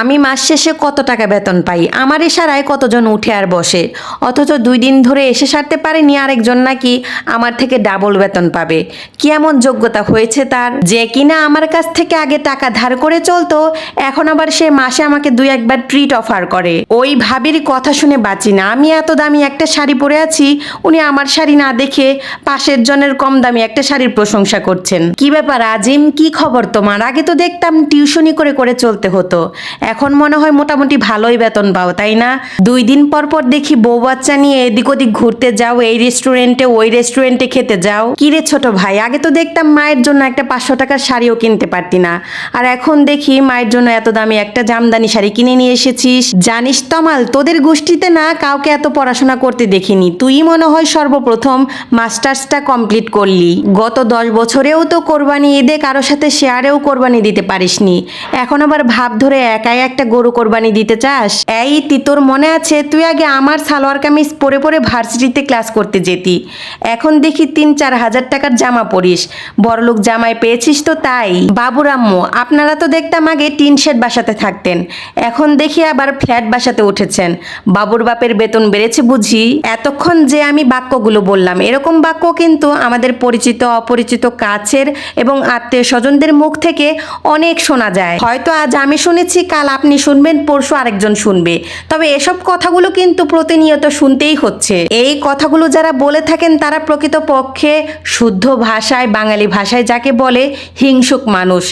আমি মাস শেষে কত টাকা বেতন পাই? আমার ইশারায় কতজন উঠে আর বসে? অথচ দুই দিন ধরে এসে সারতে পারেনি আরেকজন নাকি আমার থেকে ডাবল বেতন পাবে। কি এমন যোগ্যতা হয়েছে তার? যে কিনা আমার কাছ থেকে আগে টাকা ধার করে চলতো, এখন আবার সে মাসে আমাকে দুই একবার ট্রিট অফার করে। ওই ভাবির কথা শুনে বাঁচি না। আমি এত দামি একটা শাড়ি পরে আছি, উনি আমার শাড়ি না দেখে পাশের জনের কম দামি একটা শাড়ির প্রশংসা করছেন। কি ব্যাপার আজিম? কি খবর তোমার? আগে তো দেখতাম টিউশনি করে করে চলতে হতো। এখন মনে হয় মোটামুটি ভালোই বেতন পাও, তাই না? দুই দিন পর পর দেখি বউ বাচ্চা নিয়ে এদিক ওদিক ঘুরতে যাও, এই রেস্টুরেন্টে ওই রেস্টুরেন্টে খেতে যাও। কি রে ছোট ভাই, আগে তো দেখতাম মায়ের জন্য একটা পাঁচশো টাকার শাড়িও কিনতে পারতি না। আর এখন দেখি মায়ের জন্য এত দামি একটা জামদানি শাড়ি কিনে নিয়ে এসেছিস। জানিস তমাল, তোদের গোষ্ঠীতে না কাউকে এত পড়াশোনা করতে দেখিনি। তুই মনে হয় সর্বপ্রথম মাস্টার্সটা কমপ্লিট করলি। গত দশ বছরেও তো কোরবানি ঈদে কারোর সাথে শেয়ারেও কোরবানি দিতে পারিসনি। এখন আবার ভাব ধরে একাই একটা গরু কোরবানি দিতে চাস? এই তিতোর মনে আছে তুই আগে আমার সালোয়ার কামিজ পরে পরে ভার্সিটিতে ক্লাস করতে যেতি। এখন দেখি তিন, চার হাজার টাকার জামা পরিস। বড়লোক জামায় পেয়েছিস তো তাই। বাবুরাম্মু আপনারা তো দেখতাম আগে টিন শেড বাসাতে থাকতেন। এখন দেখি আবার ফ্ল্যাট বাসাতে উঠেছেন। বাবুর বাপের বেতন বেড়েছে বুঝি? এতক্ষণ যে আমি বাক্যগুলো বললাম, এরকম বাক্য কিন্তু আমাদের পরিচিত, অপরিচিত কাছের এবং আত্মীয় স্বজনদের মুখ থেকে অনেক শোনা যায়। হয়তো আজ আমি শুনেছি কাল আপনি শুনবেন, পরশু আরেকজন শুনবে। তবে এসব কথাগুলো কিন্তু প্রতিনিয়ত শুনতেই হচ্ছে। এই কথাগুলো যারা বলে থাকেন, তারা প্রকৃত পক্ষে শুদ্ধ ভাষায়, বাঙালি ভাষায় যাকে বলে, হিংসুক মানুষ।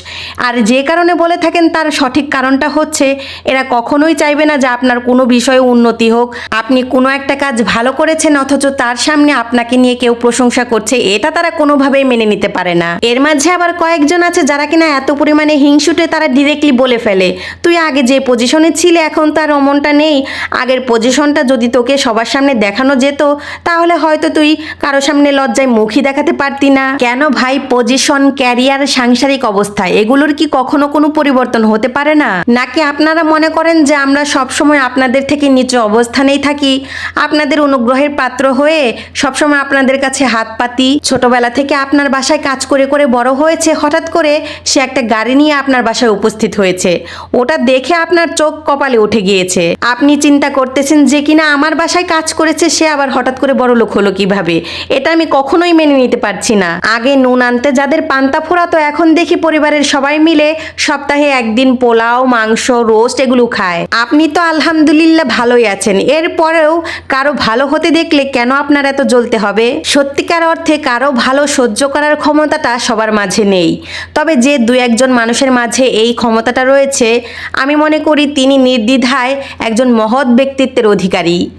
আর যে কারণে বলে থাকেন, তার সঠিক কারণটা হচ্ছে, এরা কখনোই চাইবে না যে আপনার কোনো বিষয়ে উন্নতি হোক। আপনি কোনো একটা কাজ ভালো করেছেন, অথচ তার সামনে আপনাকে নিয়ে কেউ প্রশংসা করছে, এটা তারা কোনোভাবেই মেনে নিতে পারে না। এর মাঝে আবার কয়েকজন আছে, যারা কিনা এত পরিমাণে হিংসুটে তারা ডিরেক্টলি বলে ফেলে। তুই আগে যে পজিশনে ছিলে, এখন তার অমনটা নেই। আগের পজিশনটা যদি তোকে সবার সামনে দেখানো যেত, তাহলে হয়তো তুই কারও সামনে লজ্জায় মুখই দেখাতে পারতি না। কেন ভাই? পজিশন ক্যারিয়ার সাংসারিক অবস্থা, এগুলোর কি কখনো কোনো পরিবর্তন হতে পারে না? নাকি আপনারা মনে করেন যে আমরা সবসময় আপনাদের থেকে নিচু অবস্থানেই থাকি? আপনাদের অনুগ্রহের পাত্র হয়ে সবসময় আপনাদের কাছে হাত পাতি? ছোটবেলা থেকে আপনার বাসায় কাজ করে করে বড় হয়েছে, হঠাৎ করে সে একটা গাড়ি নিয়ে আপনার বাসায় উপস্থিত হয়েছে। ওটা দেখে আপনার চোখ কপালে উঠে গিয়েছে। আপনি চিন্তা করতেছেন যে কিনা আমার বাসায় কাজ করেছে, সে আবার হঠাৎ করে বড় লোক হলো কীভাবে? এটা আমি কখনোই মেনে নিতে পারছি না। আগে নুন আনতে যাদের পান্তা ফোড়াতো, এখন দেখি পরিবারের সবাই মিলে সপ্তাহে একদিন পোলাও, মাংস, রোস্ট এগুলো খায়। আপনি তো আলহামদুলিল্লাহ ভালোই আছেন। এরপরেও কারও ভালো হতে দেখলে কেন আপনার এত জ্বলতে হবে? সত্যিকার অর্থে কারও ভালো সহ্য করার ক্ষমতাটা সবার মাঝে নেই। তবে যে দু একজন মানুষের মাঝে এই ক্ষমতাটা রয়েছে আমি মনে করি তিনি নির্দ্বিধায় একজন মহৎ ব্যক্তিত্বের অধিকারী।